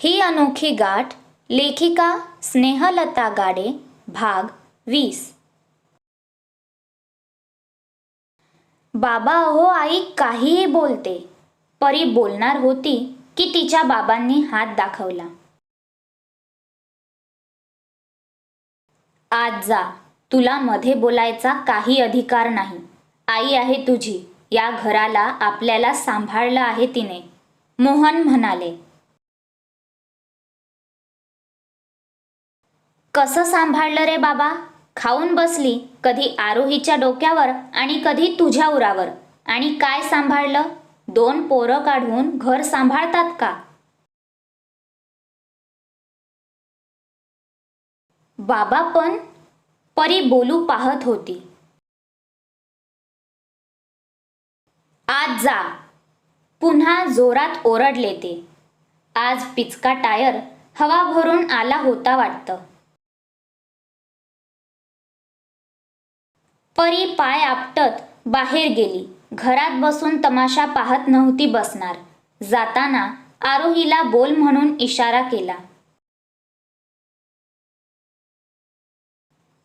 ही अनोखी गाठ लेखिका स्नेहलता गाडे भाग वीस. बाबा अहो आई काहीही बोलते परी बोलणार होती की तिच्या बाबांनी हात दाखवला. आज जा तुला मध्ये बोलायचा काही अधिकार नाही. आई आहे तुझी या घराला आपल्याला सांभाळलं आहे तिने. मोहन म्हणाले कसं सांभाळलं रे बाबा? खाऊन बसली कधी आरोहीच्या डोक्यावर आणि कधी तुझ्या उरावर. आणि काय सांभाळलं? दोन पोरं काढून घर सांभाळतात का? बाबा पण परी बोलू पाहत होती. आज जा. पुन्हा जोरात ओरडले ते. आज पिचका टायर हवा भरून आला होता वाटतं. परी पाय आपटत बाहेर गेली. घरात बसून तमाशा पाहत नव्हती बसणार. जाताना आरोहीला बोल म्हणून इशारा केला.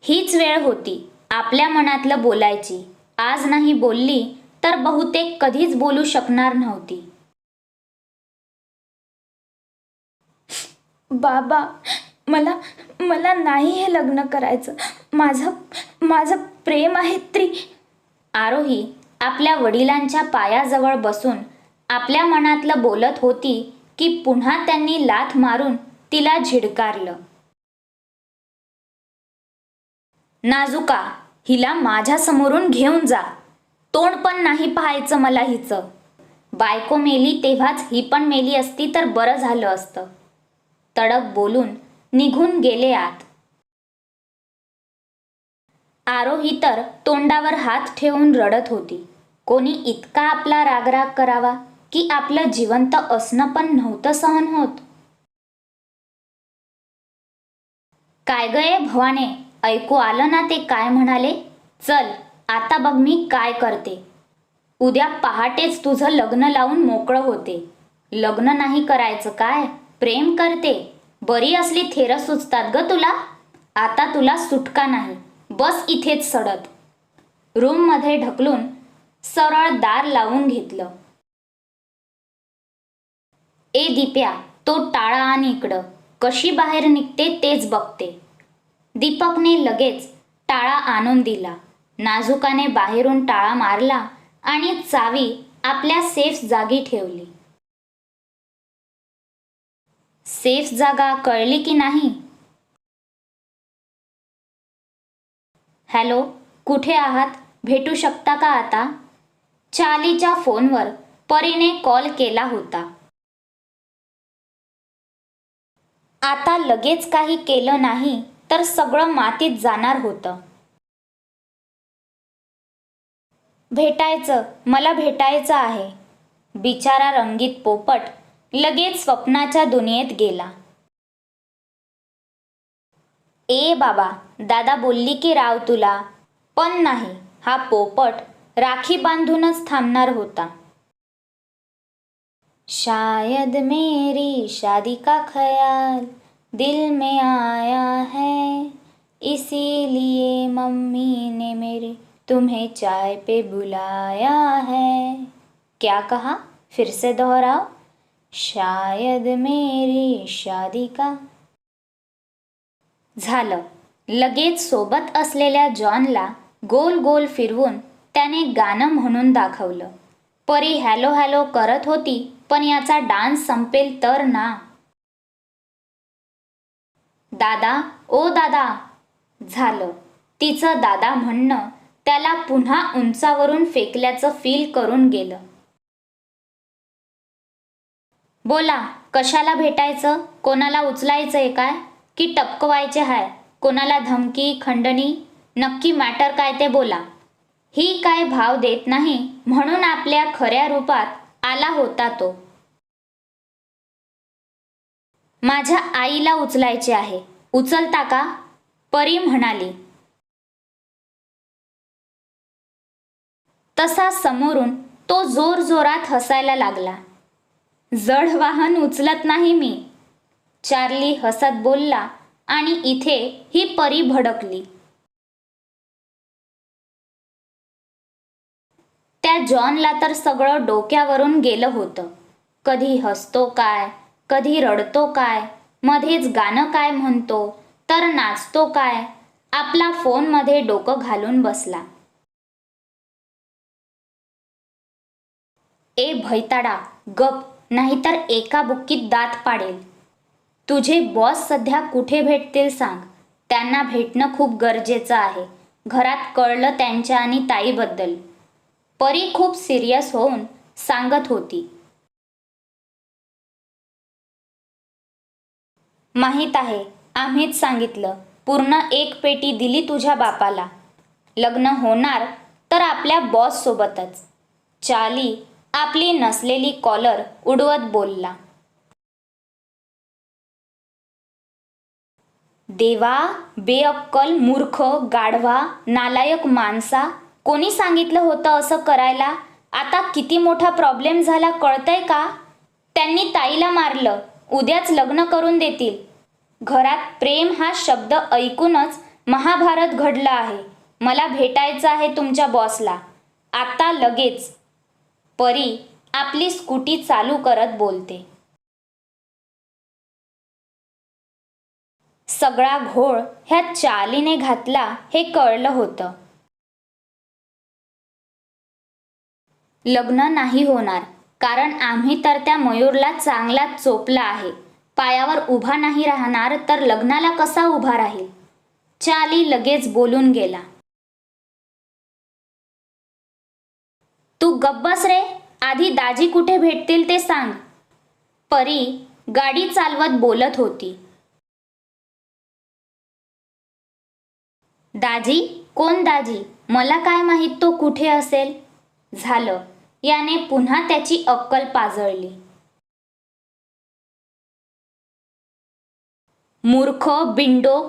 हीच वेळ होती. आपल्या मनातलं बोलायची. आज नाही बोलली तर बहुतेक कधीच बोलू शकणार नव्हती. बाबा मला मला नाही हे लग्न करायचं. माझं माझं प्रेम आहे आरोही आपल्या वडिलांच्या पायाजवळ बसून आपल्या मनातलं बोलत होती की पुन्हा त्यांनी लाथ मारून तिला झिडकारलं. नाजुका हिला माझ्या समोरून घेऊन जा. तोंड पण नाही पाहायचं मला हिचं. बायको मेली तेव्हाच ही पण मेली असती तर बरं झालं असतं. तडक बोलून निघून गेले आत. आरोही तर तोंडावर हात ठेवून रडत होती. कोणी इतका आपला रागराग करावा की आपलं जिवंत असणं पण नव्हतं सहन होत. काय गये भवाने? ऐकू आलं ना ते काय म्हणाले? चल आता बघ मी काय करते. उद्या पहाटेच तुझं लग्न लावून मोकळं होते. लग्न नाही करायचं काय? प्रेम करते. बरी असली थेरं सुचतात ग तुला. आता तुला सुटका नाही. बस इथेच सडत. रूममध्ये ढकलून सरळ दार लावून घेतलं. ए दिप्या तो टाळा आणि इकडं. कशी बाहेर निघते तेच बघते. दीपकने लगेच टाळा आणून दिला. नाजुकाने बाहेरून टाळा मारला आणि चावी आपल्या सेफ जागी ठेवली. सेफ जागा कळली की नाही? हॅलो कुठे आहात? भेटू शकता का आता? चालीच्या फोनवर परीने कॉल केला होता. आता लगेच काही केलं नाही तर सगळं मातीत जाणार होतं. भेटायचं मला भेटायचं आहे. बिचारा रंगीत पोपट लगेच स्वप्नाच्या दुनियेत गेला. ए बाबा, दादा बोलली की राव तुला. पण नाही, हा पोपट राखी बांधूनच थांबणार होता. शायद मेरी शादी का ख्याल दिल में आया है, इसीलिए मम्मी ने मेरे तुम्हें चाय पे बुलाया है। क्या कहा? फिर से दोहराओ। शायद मेरी शादी का झालं. लगेच सोबत असलेल्या जॉनला गोल गोल फिरवून त्याने गाणं म्हणून दाखवलं. परी हॅलो हॅलो करत होती पण याचा डान्स संपेल तर ना? दादा ओ दादा! झालं. तिचं दादा म्हणणं त्याला पुन्हा उंचावरून फेकल्याचं फील करून गेलं. बोला कशाला भेटायचं? कोणाला उचलायचंय काय? की टपकवायचे हाय कोणाला धमकी खंडणी नक्की मॅटर काय ते बोला. ही काय भाव देत नाही म्हणून आपल्या खऱ्या रूपात आला होता तो. माझ्या आईला उचलायचे आहे. उचलता का? परी म्हणाली. तसा समोरून तो जोर जोरात हसायला लागला. जड वाहन उचलत नाही मी. चार्ली हसत बोलला आणि इथे ही परी भडकली. त्या जॉनला तर सगळं डोक्यावरून गेलं होतं. कधी हसतो काय कधी रडतो काय मध्येच गाणं काय म्हणतो तर नाचतो काय आपला फोनमध्ये डोकं घालून बसला. ए भैताडा गप नाहीतर एका बुक्कीत दात पाडेल. तुझे बॉस सध्या कुठे भेटतील सांग. त्यांना भेटणं खूप गरजेचं आहे. घरात कळलं त्यांच्या आणि ताईबद्दल. परी खूप सिरियस होऊन सांगत होती. माहीत आहे आम्हीच सांगितलं पूर्ण एक पेटी दिली तुझ्या बापाला. लग्न होणार तर आपल्या बॉस सोबतच चाली आपली नसलेली कॉलर उडवत बोलला. देवा बेअक्कल मूर्ख गाढवा नालायक माणसा कोणी सांगितलं होतं असं करायला? आता किती मोठा प्रॉब्लेम झाला कळतंय का? त्यांनी ताईला मारलं. उद्याच लग्न करून देतील. घरात प्रेम हा शब्द ऐकूनच महाभारत घडलं आहे. मला भेटायचं आहे तुमच्या बॉसला आता लगेच. परी आपली स्कूटी चालू करत बोलते. सगळा घोळ ह्या चालीने घातला हे कळलं होतं. लग्न नाही होणार कारण आम्ही तर त्या मयूरला चांगला चोपला आहे. पायावर उभा नाही राहणार तर लग्नाला कसा उभा राहील? चाली लगेच बोलून गेला. तू गब्बस रे आधी दाजी कुठे भेटतील ते सांग. परी गाडी चालवत बोलत होती. दाजी कोण दाजी? मला काय माहीत तो कुठे असेल? झालं. याने पुन्हा त्याची अक्कल पाजळली. मूर्ख बिंडो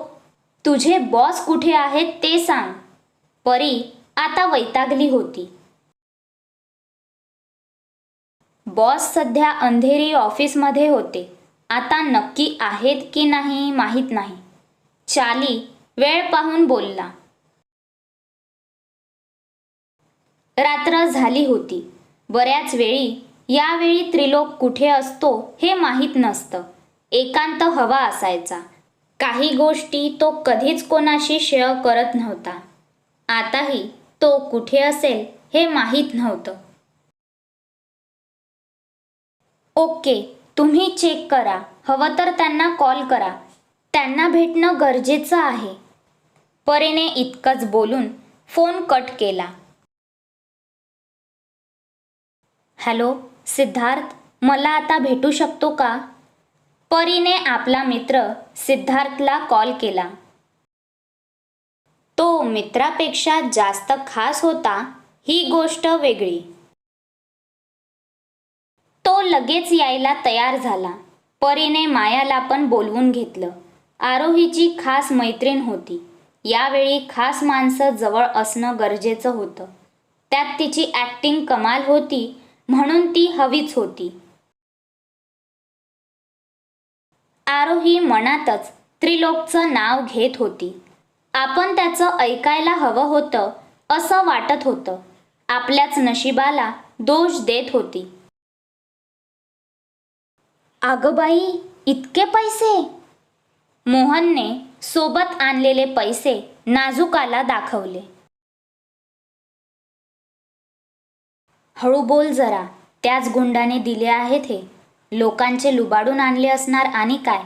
तुझे बॉस कुठे आहेत ते सांग. परी आता वैतागली होती. बॉस सध्या अंधेरी ऑफिसमध्ये होते. आता नक्की आहेत की नाही माहीत नाही. चाली वेळ पाहून बोलला. रात्र झाली होती. बऱ्याच वेळी यावेळी त्रिलोक कुठे असतो हे माहीत नसतं. एकांत हवा असायचा. काही गोष्टी तो कधीच कोणाशी शेअर करत नव्हता. आताही तो कुठे असेल हे माहीत नव्हतं. ओके तुम्ही चेक करा. हवं तर त्यांना कॉल करा. त्यांना भेटणं गरजेचं आहे. परीने इतकंच बोलून फोन कट केला. हॅलो सिद्धार्थ मला आता भेटू शकतो का? परीने आपला मित्र सिद्धार्थला कॉल केला. तो मित्रापेक्षा जास्त खास होता ही गोष्ट वेगळी. तो लगेच यायला तयार झाला. परीने मायाला पण बोलवून घेतलं. आरोहीची खास मैत्रीण होती. यावेळी खास माणसं जवळ असणं गरजेचं होतं. त्यात तिची ॲक्टिंग कमाल होती म्हणून ती हवीच होती. आरोही मनातच त्रिलोकचं नाव घेत होती. आपण त्याचं ऐकायला हवं होतं असं वाटत होतं. आपल्याच नशिबाला दोष देत होती. अगं बाई इतके पैसे? मोहनने सोबत आणलेले पैसे नाजुकाला दाखवले. हळू बोल जरा त्याच गुंडाने दिले आहेत हे. लोकांचे लुबाडून आणले असणार आणि काय?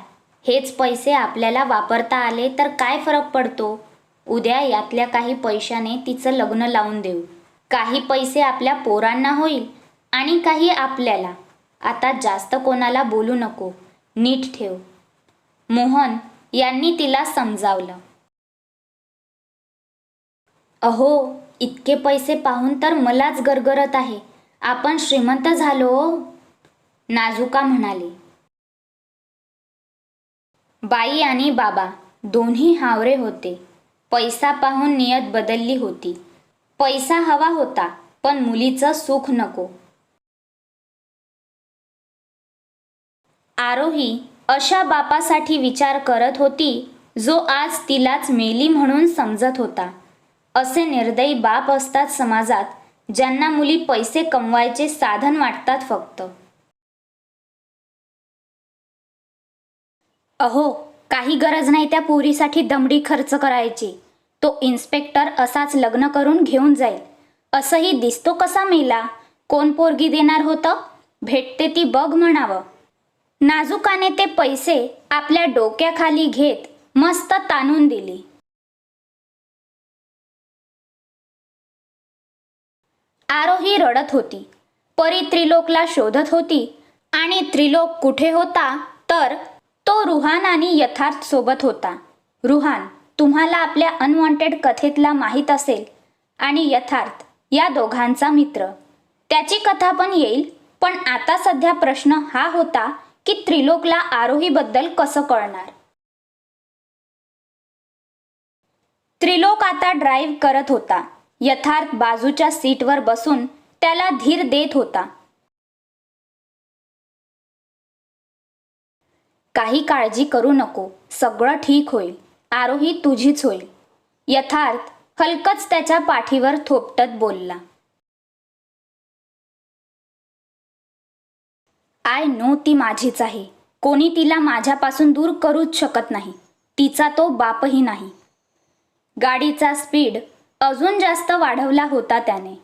हेच पैसे आपल्याला वापरता आले तर काय फरक पडतो? उद्या यातल्या काही पैशाने तिचं लग्न लावून देऊ. काही पैसे आपल्या पोरांना होईल आणि काही आपल्याला. आता जास्त कोणाला बोलू नको. नीट ठेव. मोहन यांनी तिला समजावलं. अहो इतके पैसे पाहून तर मलाच गरगरत आहे. आपण श्रीमंत झालो हो, नाजुका म्हणाली. बाई आणि बाबा दोन्ही हावरे होते. पैसा पाहून नियत बदलली होती. पैसा हवा होता पण मुलीचं सुख नको. आरोही अशा बापासाठी विचार करत होती जो आज तिलाच मेली म्हणून समजत होता. असे निर्दयी बाप असतात समाजात ज्यांना मुली पैसे कमवायचे साधन वाटतात फक्त. अहो काही गरज नाही त्या पोरीसाठी दमडी खर्च करायची. तो इन्स्पेक्टर असाच लग्न करून घेऊन जाईल. असंही दिसतो कसा मेला? कोण पोरगी देणार होतं? भेटते ती बघ म्हणावं. नाजुकाने ते पैसे आपल्या डोक्याखाली घेत मस्त ताणून दिली. आरोही रडत होती. परी त्रिलोकला शोधत होती आणि त्रिलोक कुठे होता तर तो रुहान आणि यथार्थ सोबत होता. रुहान तुम्हाला आपल्या अनवॉन्टेड कथेतला माहीत असेल आणि यथार्थ या दोघांचा मित्र. त्याची कथा पण येईल पण आता सध्या प्रश्न हा होता की त्रिलोकला आरोहीबद्दल कसं कळणार? त्रिलोक आता ड्राईव्ह करत होता. यथार्थ बाजूच्या सीटवर बसून त्याला धीर देत होता. काही काळजी करू नको. सगळं ठीक होईल. आरोही तुझीच होईल. यथार्थ हलकच त्याच्या पाठीवर थोपटत बोलला. आय नो ती माझीच आहे. कोणी तिला माझ्यापासून दूर करूच शकत नाही. तिचा तो बापही नाही. गाडीचा स्पीड अजून जास्त वाढवला होता त्याने.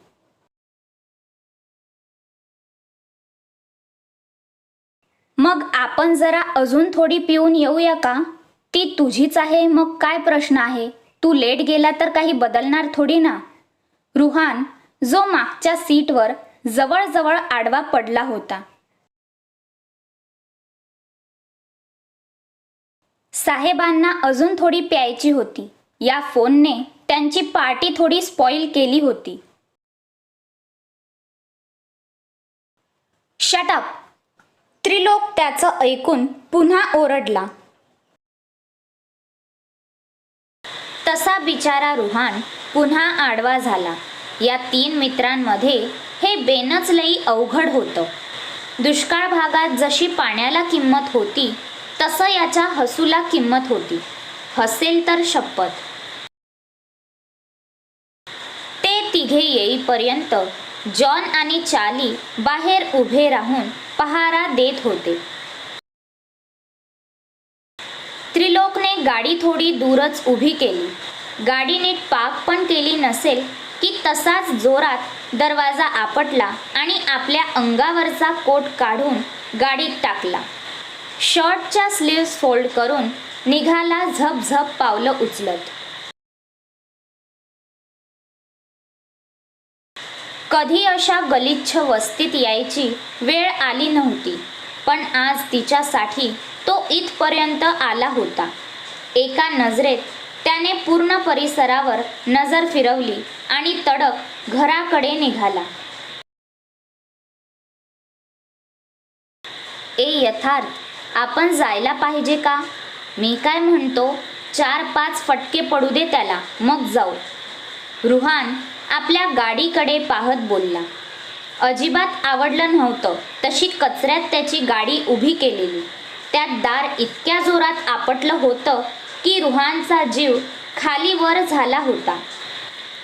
मग आपण जरा अजून थोडी पिऊन येऊया का? ती तुझीच आहे मग काय प्रश्न आहे? तू लेट गेला तर काही बदलणार थोडी ना? रुहान जो मागच्या सीटवर जवळजवळ आडवा पडला होता. साहेबांना अजून थोडी प्यायची होती. या फोनने त्यांची पार्टी थोडी स्पॉइल केली होती. शटअप त्रिलोक त्याचं ऐकून पुन्हा ओरडला. तसा बिचारा रुहान पुन्हा आडवा झाला. या तीन मित्रांमध्ये हे बेनच लई अवघड होतं. दुष्काळ भागात जशी पाण्याला किंमत होती तसं याच्या हसूला किंमत होती. हसेल तर शपथ. ते तिघे येईपर्यंत जॉन आणि चाली बाहेर उभे राहून पहारा देत होते. त्रिलोकने गाडी थोडी दूरच उभी केली. गाडी नीट पाक पण केली नसेल की तसाच जोरात दरवाजा आपटला आणि आपल्या अंगावरचा कोट काढून गाडीत टाकला. शर्टच्या स्लीव्स फोल्ड करून निघाला झपझप पावलं उचलत. कधी अशा गलिच्छ वस्तीत यायची वेळ आली नव्हती पण आज तिच्यासाठी तो इथपर्यंत आला होता. एका नजरेत त्याने पूर्ण परिसरावर नजर फिरवली आणि तडक घराकडे निघाला. ए यथार्थ आपण जायला पाहिजे का? मी काय म्हणतो? चार पाच फटके पडू दे त्याला मग जाऊ. रुहान आपल्या गाडीकडे पाहत बोलला. अजिबात आवडलं नव्हतं तशी कचऱ्यात त्याची गाडी उभी केलेली. त्यात दार इतक्या जोरात आपटलं होतं की रुहानचा जीव खाली वर झाला होता.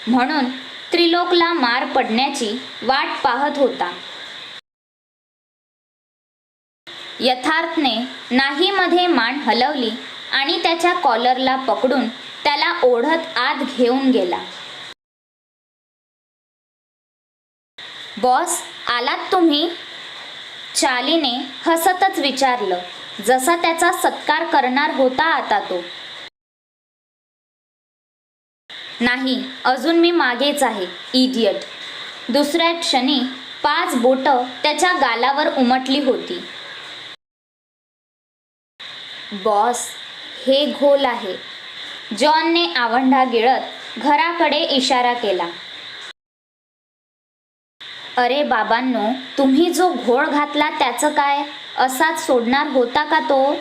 म्हणून त्रिलोकला मार पडण्याची वाट पाहत होता. यथार्थने नाहीमध्ये मान हलवली आणि त्याच्या कॉलरला पकडून त्याला ओढत आत घेऊन गेला. बॉस आलात तुम्ही? चालीने हसतच विचारलं जसा त्याचा सत्कार करणार होता आता तो. नाही अजून मी मागेच आहे इडियट. दुसऱ्या क्षणी पाच बोटं त्याच्या गालावर उमटली होती. बॉस हे घोल आहे. जॉनने आवंढा गिळत घराकडे इशारा केला. अरे बाबांनो तुम्ही जो घोळ घातला त्याचं काय? असाच सोडणार होता का तो?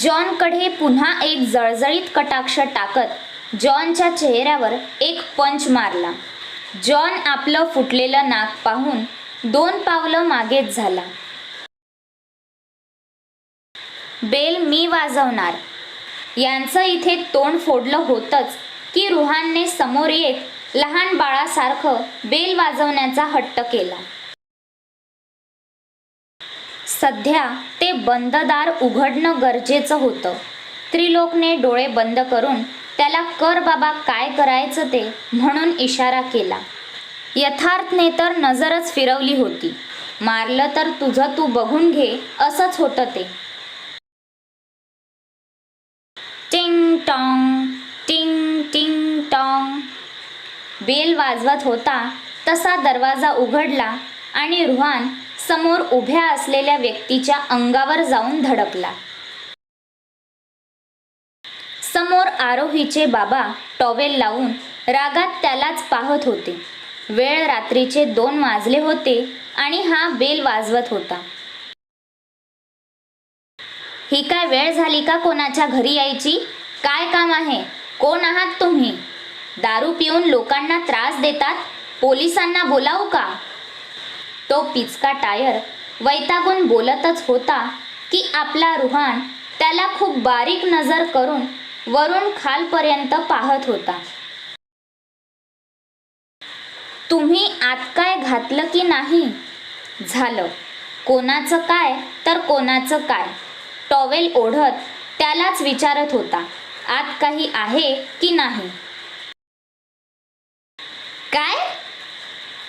जॉनकडे पुन्हा एक जळजळीत कटाक्ष टाकत जॉनच्या चेहऱ्यावर एक पंच मारला. जॉन आपलं फुटलेलं नाक पाहून दोन पावलं मागेच झाला. बेल मी वाजवणार. यांचं इथे तोंड फोडलं होतंच की रुहानने समोर येत लहान बाळासारखं बेल वाजवण्याचा हट्ट केला. सध्या ते बंद दार उघडणं गरजेचं होतं. त्रिलोकने डोळे बंद करून त्याला कर बाबा काय करायचं ते? म्हणून इशारा केला. यथार्थने तर नजरच फिरवली होती. मारलं तर तुझं तू बघून घे असंच होतं ते. टॉंग टिंग टिंग टॉंग. बेल वाजवत होता तसा दरवाजा उघडला आणि रुहान समोर उभ्या असलेल्या व्यक्तीच्या अंगावर जाऊन धडकला समोर आरोहीचे बाबा टॉवेल लावून रागात त्यालाच पाहत होते. वेळ रात्रीचे दोन वाजले होते आणि हा बेल वाजवत होता. ही काय वेळ झाली का कोणाच्या घरी यायची? काय काम आहे? कोण आहात तुम्ही? दारू पिऊन लोकांना त्रास देतात? पोलिसांना बोलावू का? तो पिचका टायर वैतागून बोलतच होता की आपला रुहान त्याला खूप बारीक नजर करून वरून खालपर्यंत पाहत होता. तुम्ही आत काय घातलं की नाही? झालं. कोणाचं काय तर कोणाचं काय. टॉवेल ओढत त्यालाच विचारत होता. आत काही आहे की नाही? काय?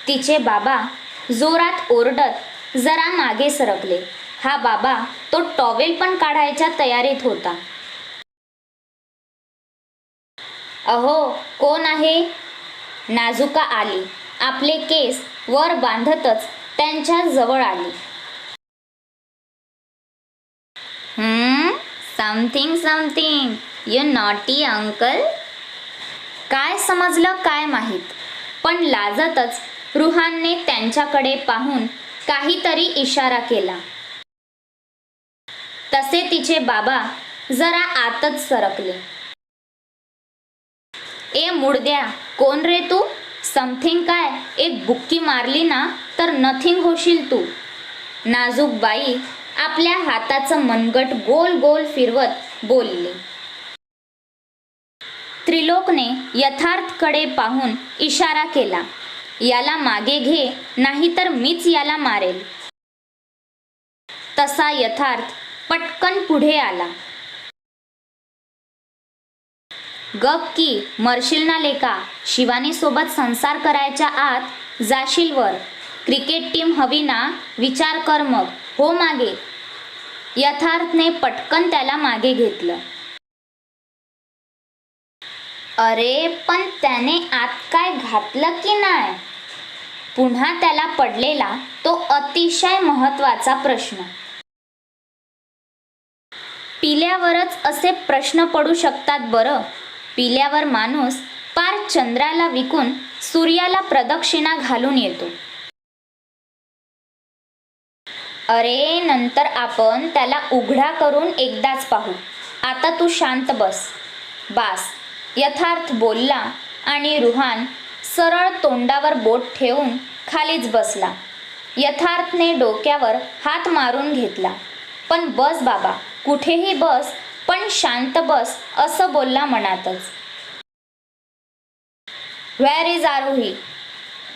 तिचे बाबा जोरात ओरडत जरा मागे सरकले. हा बाबा तो टॉवेल पण काढायच्या तयारीत होता. अहो कोण आहे? नाजुका आली. आपले केस वर बांधतच त्यांच्या जवळ आली. Something something you naughty uncle काय समजलं काय माहीत? पण लाजतच रुहानने त्यांच्याकडे पाहून काहीतरी इशारा केला. तसे तिचे बाबा जरा आतच सरकले. ए मुडद्या कोण रे तू? समथिंग काय? एक बुक्की मारली ना तर नथिंग होशील तू. नाजूक बाई आपल्या हाताचं मनगट गोल गोल फिरवत बोलली. त्रिलोकने यथार्थकडे पाहून इशारा केला. याला मागे घे नाहीतर मीच याला मारेल. तसा यथार्थ पटकन पुढे आला. गप की मरशील ना लेका शिवानी सोबत संसार करायच्या आत जाशील वर. क्रिकेट टीम हवी ना विचार कर मग हो मागे. यथार्थने पटकन त्याला मागे घेतलं. अरे पण त्याने आत काय घातलं की नाही? पुन्हा त्याला पडलेला तो अतिशय महत्त्वाचा प्रश्न. पिल्यावरच असे प्रश्न पडू शकतात बरं. पिल्यावर माणूस पार चंद्राला विकून सूर्याला प्रदक्षिणा घालून येतो. अरे नंतर आपण त्याला उघडा करून एकदाच पाहू. आता तू शांत बस. बास. यथार्थ बोलला आणि रुहान सरळ तोंडावर बोट ठेवून खालीच बसला. यथार्थने डोक्यावर हात मारून घेतला. पण बस बाबा कुठेही बस पण शांत बस असं बोलला मनातच. व्हॅर इज आरोही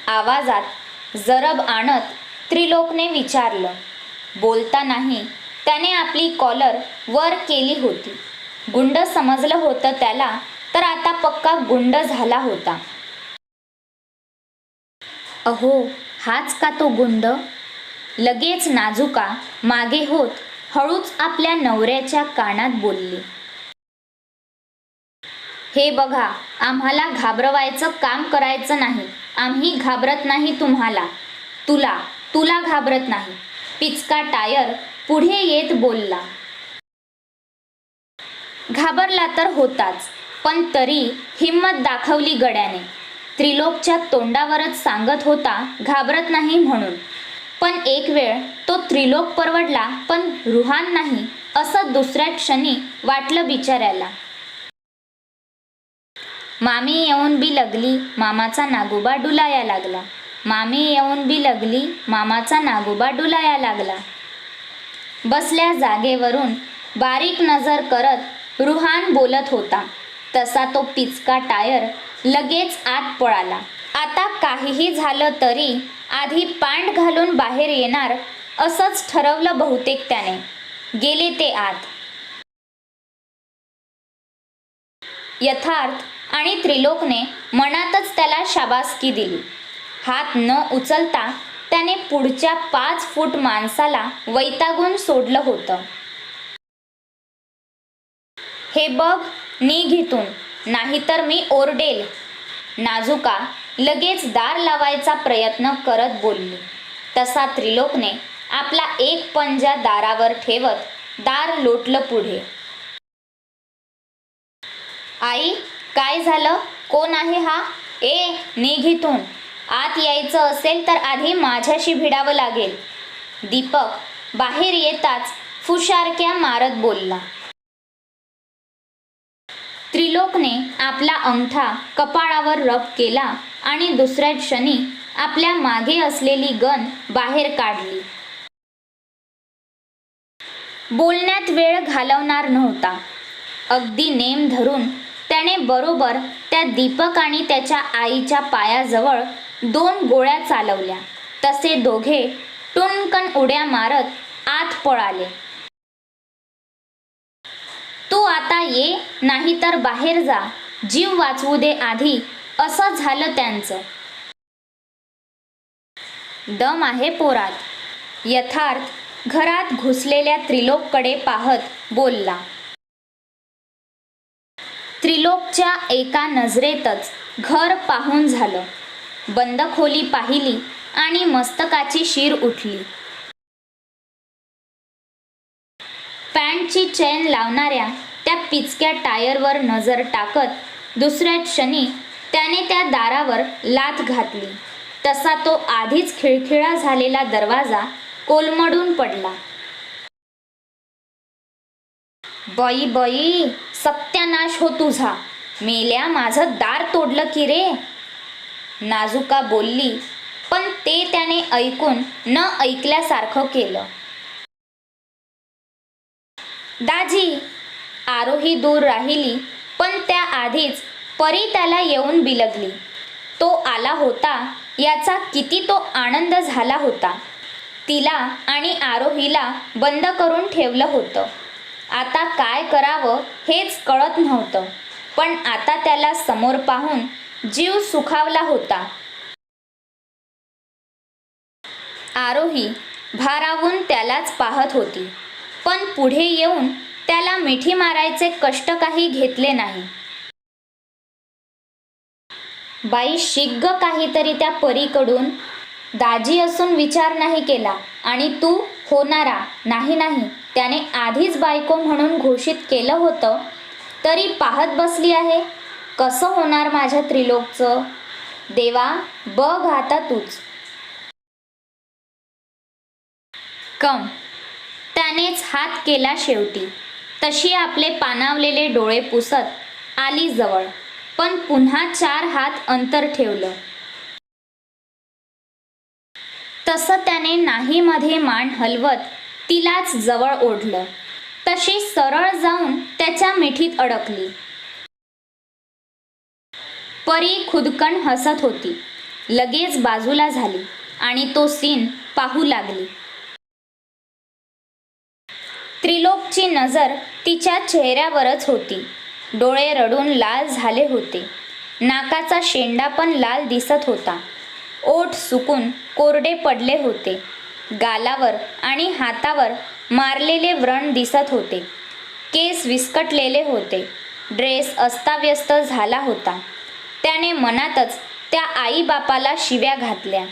आवाजात जरब आणत त्रिलोकने विचारलं. बोलतानाही त्याने आपली कॉलर वर केली होती. गुंड समजलं होतं त्याला तर आता पक्का गुंड झाला होता. अहो हाच का तो गुंड? लगेच नाजुका मागे होत हळूच आपल्या नवऱ्याच्या कानात बोलली. हे बघा आम्हाला घाबरवायचं काम करायचं नाही. आम्ही घाबरत नाही तुम्हाला. तुला तुला घाबरत नाही. पिचका टायर पुढे येत बोलला. घाबरला तर होताच पण तरी हिंमत दाखवली गड्याने. त्रिलोकच्या तोंडावरच सांगत होता घाबरत नाही म्हणून. पण एक वेळ तो त्रिलोक परवडला पण रुहान नाही असं दुसऱ्या क्षणी वाटलं बिचाऱ्याला. मामी येऊन बी लगली मामाचा नागोबा डुलाया लागला. मामी येऊन बी लगली मामाचा नागोबा डुलाया लागला. बसल्या जागेवरून बारीक नजर करत रुहान बोलत होता तसा तो पिचका टायर लगेच आत पळाला. आता काहीही झालं तरी आधी पांड घालून बाहेर येणार असंच ठरवलं बहुतेक त्याने. गेले ते आत. यथार्थ आणि त्रिलोकने मनातच त्याला शाबासकी दिली. हात न उचलता त्याने पुढच्या पाच फूट माणसाला वैतागून सोडलं होतं. हे बघ निघ इथून नाहीतर मी ओरडेल. नाजुका लगेच दार लावायचा प्रयत्न करत बोलली. तसा त्रिलोकने आपला एक पंजा दारावर ठेवत दार लोटलं पुढे. आई काय झालं? कोण आहे हा? ए निघ इथून आत यायचं असेल तर आधी माझ्याशी भिडावं लागेल. दीपक बाहेर येताच फुशारक्या मारत बोलला. त्रिलोकने आपला अंगठा कपाळावर रब केला आणि दुसऱ्या क्षणी आपल्या मागे असलेली गन बाहेर काढली. बोलण्यात वेळ घालवणार नव्हता. अगदी नेम धरून त्याने बरोबर त्या दीपक आणि त्याच्या आईच्या पायाजवळ दोन गोळ्या चालवल्या. तसे दोघे टुनकन उड्या मारत आत पळाले. तू आता ये नाहीतर बाहेर जा. जीव वाचवू दे आधी. असं झालं त्यांचं. दम आहे पोरात. यथार्थ घरात घुसलेल्या त्रिलोककडे पाहत बोलला. त्रिलोकच्या एका नजरेतच घर पाहून झालं. बंद खोली पाहिली आणि मस्तकाची शीर उठली. पॅन्टची चेन लावणाऱ्या त्या पिचक्या टायरवर नजर टाकत दुसऱ्या क्षणी त्याने त्या दारावर लाथ घातली. तसा तो आधीच खिळखिळा झालेला दरवाजा कोलमडून पडला. बई बई सत्यानाश हो तुझा. मेल्या माझं दार तोडलं की रे? नाजुका बोलली पण ते त्याने ऐकून न ऐकल्यासारखं केलं. दाजी आरोही दूर राहिली पण त्या आधीच परी त्याला येऊन बिलगली. तो आला होता याचा किती तो आनंद झाला होता. तिला आणि आरोहीला बंद करून ठेवलं होतं. आता काय करावं हेच कळत नव्हतं पण आता त्याला समोर पाहून जीव सुखावला होता. आरोही भारावून त्यालाच पाहत होती. पण पुढे येऊन त्याला मिठी मारायचे कष्ट काही घेतले नाही. बाई शिग्ग काहीतरी त्या परीकडून दाजी असून विचार नाही केला आणि तू होणारा नाही नाही त्याने आधीच बायको म्हणून घोषित केलं होतं तरी पाहत बसली आहे. कसं होणार माझ्या त्रिलोकचं? देवा बघ आता तूच. कम. त्यानेच हात केला शेवटी. तशी आपले पानावलेले डोळे पुसत आली जवळ पण पुन्हा चार हात अंतर ठेवलं. तसं त्याने नाहीमध्ये मान हलवत तिलाच जवळ ओढलं. तशी सरळ जाऊन त्याच्या मिठीत अडकली. परी खुदकण हसत होती. लगेच बाजूला झाली आणि तो सीन पाहू लागली. त्रिलोकची नजर तिच्या चेहऱ्यावरच होती. डोळे रडून लाल झाले होते. नाकाचा शेंडा पण लाल दिसत होता. ओठ सुकून कोरडे पडले होते. गालावर आणि हातावर मारलेले व्रण दिसत होते. केस विस्कटलेले होते. ड्रेस अस्ताव्यस्त झाला होता. त्याने मनातच त्या आईबापाला शिव्या घातल्या.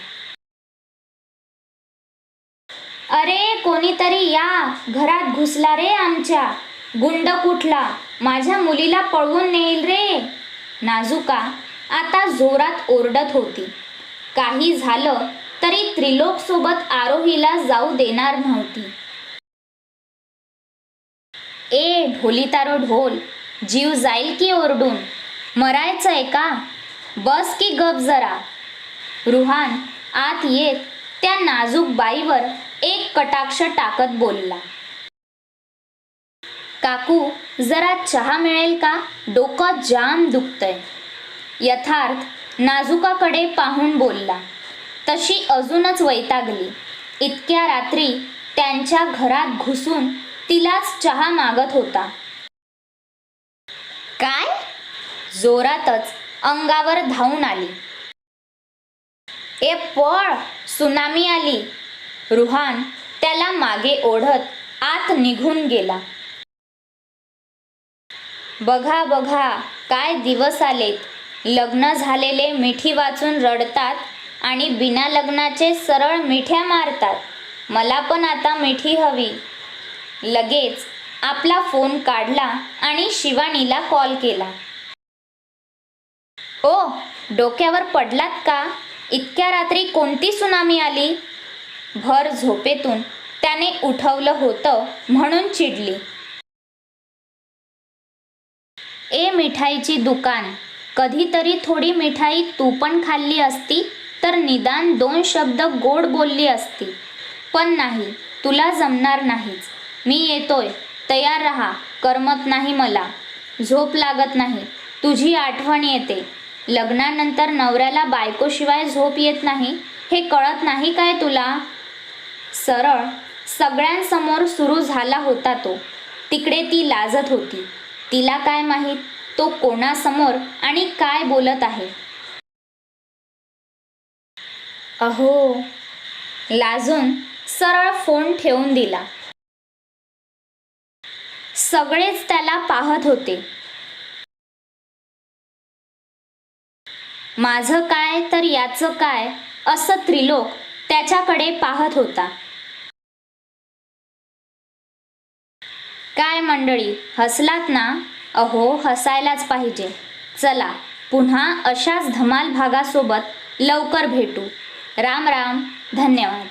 अरे कोणीतरी या. घरात घुसला रे आमच्या. गुंड कुठला? माझ्या मुलीला पळवून नेईल रे. नाजुका. आता जोरात ओरडत होती. काही झालं तरी त्रिलोक सोबत आरोहीला जाऊ देणार नव्हती. ए ढोलीतारो ढोल. जीव जाईल की ओरडून? मरायचंय का? बस की गप जरा. रुहान आत येत त्या नाजूक बाईवर एक कटाक्ष टाकत बोलला. काकू जरा चहा मिळेल का? डोकं जाम दुखतंय. यथार्थ नाजुकाकडे पाहून बोलला. तशी अजूनच वैतागली. इतक्या रात्री त्यांच्या घरात घुसून तिलाच चहा मागत होता. काय? जोरातच अंगावर धावून आली. ए पळ सुनामी आली. रुहान त्याला मागे ओढत आत निघून गेला. बघा बघा काय दिवस आलेत. लग्न झालेले मिठी वाचून रडतात आणि बिना लग्नाचे सरळ मिठ्या मारतात. मला पण आता मिठी हवी. लगेच आपला फोन काढला आणि शिवानीला कॉल केला. ओ डोक्यावर पडलात का? इतक्या रात्री कोणती सुनामी आली? भर झोपेतून त्याने उठवलं होतं म्हणून चिडली. ए मिठाईची दुकान कधीतरी थोडी मिठाई तू पण खाल्ली असती तर निदान दोन शब्द गोड बोलली असती. पण नाही तुला जमणार नाहीच. मी येतोय तयार राहा करमत नाही मला. झोप लागत नाही तुझी आठवण येते. लग्नानंतर नवऱ्याला बायकोशिवाय झोप येत नाही हे कळत नाही काय तुला? सरळ सगळ्यांसमोर सुरू झाला होता तो. तिकडे ती लाजत होती. तिला काय माहीत? तो कोणासमोर आणि काय बोलत आहे? अहो लाजून सरळ फोन ठेवून दिला. सगळेच त्याला पाहत होते. माझं काय तर याचं काय? असं त्रिलोक त्याच्याकडे पाहत होता. काय मंडळी हसलात ना? अहो हसायलाच पाहिजे. चला पुन्हा अशाच धमाल भागासोबत लवकर भेटू. राम राम. धन्यवाद.